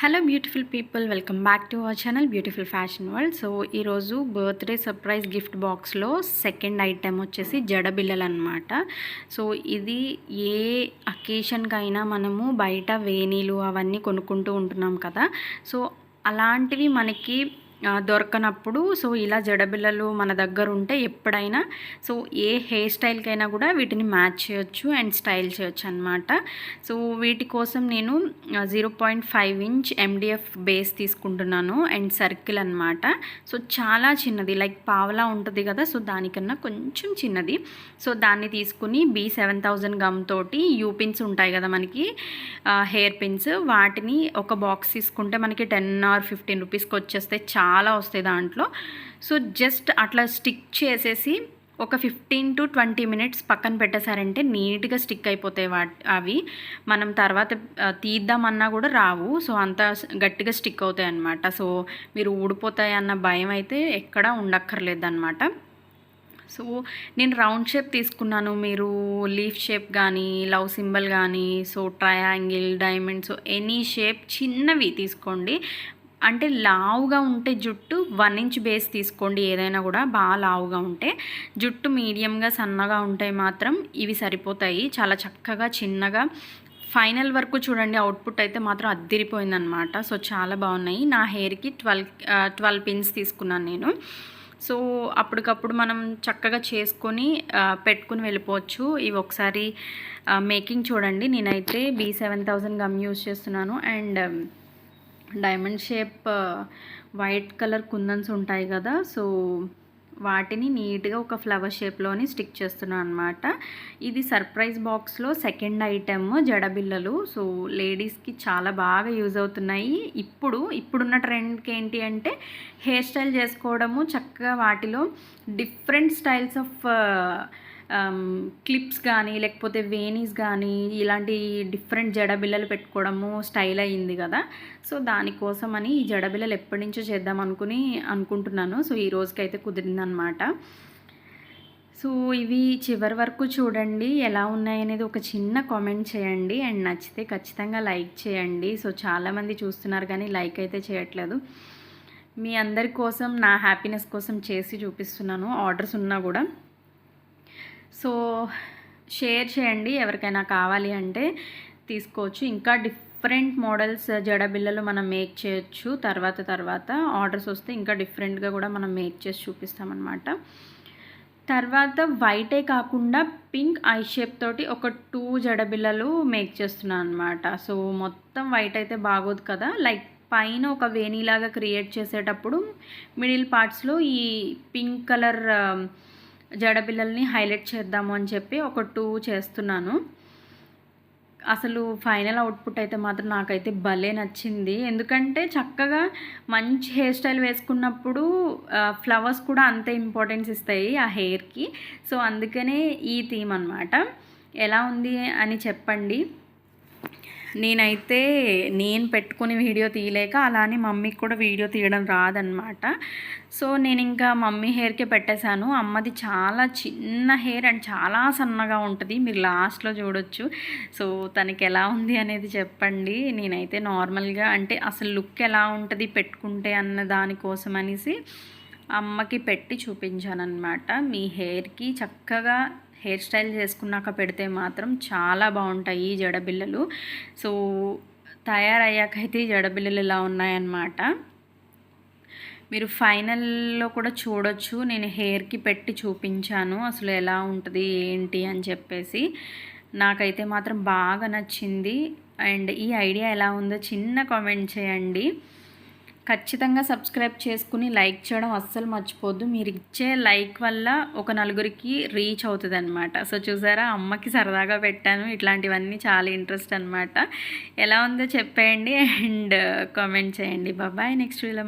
Hello beautiful people welcome back to our channel beautiful fashion world so ఈరోజు birthday surprise gift బాక్స్లో second item వచ్చేసి జడబిల్లలు అనమాట so ఇది ఏ అకేషన్కైనా మనము బయట వేణీలు అవన్నీ కొనుక్కుంటూ ఉంటున్నాం కదా. సో అలాంటివి మనకి దొరకనప్పుడు సో ఇలా జడబిల్లలు మన దగ్గర ఉంటే ఎప్పుడైనా సో ఏ హెయిర్ స్టైల్కైనా కూడా వీటిని మ్యాచ్ చేయొచ్చు అండ్ స్టైల్ చేయొచ్చు అనమాట సో వీటి కోసం నేను zero point five inch MDF base తీసుకుంటున్నాను అండ్ సర్కిల్ అనమాట సో చాలా చిన్నది లైక్ పావలా ఉంటుంది కదా సో దానికన్నా కొంచెం చిన్నది. సో దాన్ని తీసుకుని బీ సెవెన్ థౌజండ్ గమ్ తోటి యూ పిన్స్ ఉంటాయి కదా మనకి హెయిర్ పిన్స్ వాటిని ఒక బాక్స్ తీసుకుంటే మనకి టెన్ ఆర్ ఫిఫ్టీన్ రూపీస్కి వచ్చేస్తే చాలా చాలా వస్తాయి దాంట్లో. సో జస్ట్ అట్లా స్టిక్ చేసేసి ఒక ఫిఫ్టీన్ టు ట్వంటీ మినిట్స్ పక్కన పెట్టేశారంటే నీట్గా స్టిక్ అయిపోతాయి వా అవి. మనం తర్వాత తీద్దామన్నా కూడా రావు. సో అంత గట్టిగా స్టిక్ అవుతాయి అన్నమాట. సో మీరు ఊడిపోతాయి అన్న భయం అయితే ఎక్కడా ఉండక్కర్లేదు అనమాట సో నేను రౌండ్ షేప్ తీసుకున్నాను. మీరు లీఫ్ షేప్ కానీ లవ్ సింబల్ కానీ so triangle diamond so any shape చిన్నవి తీసుకోండి. అంటే లావుగా ఉంటే జుట్టు వన్ ఇంచ్ బేస్ తీసుకోండి ఏదైనా కూడా బాగా లావుగా ఉంటే. జుట్టు మీడియంగా సన్నగా ఉంటే మాత్రం ఇవి సరిపోతాయి. చాలా చక్కగా చిన్నగా. ఫైనల్ వరకు చూడండి అవుట్పుట్ అయితే మాత్రం అద్దిరిపోయిందనమాట సో చాలా బాగున్నాయి. నా హెయిర్కి ట్వెల్వ్ ట్వెల్వ్ పిన్స్ తీసుకున్నాను నేను. సో అప్పటికప్పుడు మనం చక్కగా చేసుకొని పెట్టుకుని వెళ్ళిపోవచ్చు. ఇవి ఒకసారి మేకింగ్ చూడండి. నేనైతే B seven thousand gum use చేస్తున్నాను. And diamond shape white colour kundans ఉంటాయి కదా. సో వాటిని నీట్గా ఒక ఫ్లవర్ షేప్లోని స్టిక్ చేస్తున్నాను అనమాట ఇది సర్ప్రైజ్ బాక్స్లో సెకండ్ ఐటెమ్ జడబిల్లలు సో లేడీస్కి చాలా బాగా యూజ్ అవుతున్నాయి. ఇప్పుడు ఇప్పుడున్న ట్రెండ్కి ఏంటి అంటే హెయిర్ స్టైల్ చేసుకోవడము చక్కగా వాటిలో different styles of Um, clips కానీ లేకపోతే వేనీస్ కానీ ఇలాంటి డిఫరెంట్ జడబిల్లలు పెట్టుకోవడము స్టైల్ అయ్యింది కదా. సో దానికోసం అని ఈ జడబిల్లలు ఎప్పటి నుంచో చేద్దాం అనుకుని అనుకుంటున్నాను. సో ఈ రోజుకైతే కుదిరిందనమాట సో ఇవి చివరి వరకు చూడండి ఎలా ఉన్నాయనేది ఒక చిన్న కామెంట్ చేయండి. అండ్ నచ్చితే ఖచ్చితంగా లైక్ చేయండి. సో చాలామంది చూస్తున్నారు కానీ లైక్ అయితే చేయట్లేదు. మీ అందరి కోసం నా హ్యాపీనెస్ కోసం చేసి చూపిస్తున్నాను. ఆర్డర్స్ ఉన్నా కూడా. సో షేర్ చేయండి ఎవరికైనా కావాలి అంటే తీసుకోవచ్చు. ఇంకా డిఫరెంట్ మోడల్స్ జడబిల్లలు మనం మేక్ చేయొచ్చు. తర్వాత తర్వాత ఆర్డర్స్ వస్తే ఇంకా డిఫరెంట్గా కూడా మనం మేక్ చేసి చూపిస్తామన్నమాట. తర్వాత వైటే కాకుండా పింక్ ఐ షేప్ తోటి ఒక టూ జడబిల్లలు మేక్ చేస్తున్నాను అనమాట సో మొత్తం వైట్ అయితే బాగోదు కదా. లైక్ పైన ఒక వేణిలాగా క్రియేట్ చేసేటప్పుడు మిడిల్ పార్ట్స్లో ఈ పింక్ కలర్ జడబిల్లల్ని హైలైట్ చేద్దాము అని చెప్పి ఒక టూ చేస్తున్నాను. అసలు ఫైనల్ అవుట్పుట్ అయితే మాత్రం నాకైతే భలే నచ్చింది. ఎందుకంటే చక్కగా మంచి హెయిర్ స్టైల్ వేసుకున్నప్పుడు ఫ్లవర్స్ కూడా అంతే ఇంపార్టెన్స్ ఇస్తాయి ఆ హెయిర్కి. సో అందుకనే ఈ థీమ్ అనమాట ఎలా ఉంది అని చెప్పండి. నేనైతే నేను పెట్టుకుని వీడియో తీయలేక అలానే మమ్మీకి కూడా వీడియో తీయడం రాదనమాట సో నేను ఇంకా మమ్మీ హెయిర్కే పెట్టేశాను. అమ్మది చాలా చిన్న హెయిర్ అండ్ చాలా సన్నగా ఉంటుంది. మీరు లాస్ట్లో చూడొచ్చు. సో తనకి ఎలా ఉంది అనేది చెప్పండి. నేనైతే నార్మల్గా అంటే అసలు లుక్ ఎలా ఉంటుంది పెట్టుకుంటే అన్న దానికోసం అనేసి అమ్మకి పెట్టి చూపించాను అనమాట మీ హెయిర్కి చక్కగా హెయిర్ స్టైల్ చేసుకున్నాక పెడితే మాత్రం చాలా బాగుంటాయి ఈ జడబిళ్ళలు. సో తయారయ్యాకైతే ఈ జడబిళ్ళలు ఇలా ఉన్నాయన్నమాట. మీరు ఫైనల్లో కూడా చూడొచ్చు. నేను హెయిర్కి పెట్టి చూపించాను. అసలు ఎలా ఉంటుంది ఏంటి అని చెప్పేసి. నాకైతే మాత్రం బాగా నచ్చింది. అండ్ ఈ ఐడియా ఎలా ఉందో చిన్న కామెంట్ చేయండి. ఖచ్చితంగా సబ్స్క్రైబ్ చేసుకుని లైక్ చేయడం అస్సలు మర్చిపోద్దు. మీరు ఇచ్చే లైక్ వల్ల ఒక నలుగురికి రీచ్ అవుతుంది అనమాట సో చూసారా? అమ్మకి సరదాగా పెట్టాను. ఇట్లాంటివన్నీ చాలా ఇంట్రెస్ట్ అనమాట ఎలా ఉందో చెప్పేయండి. అండ్ కామెంట్ చేయండి. బాబాయ్ నెక్స్ట్ వీలో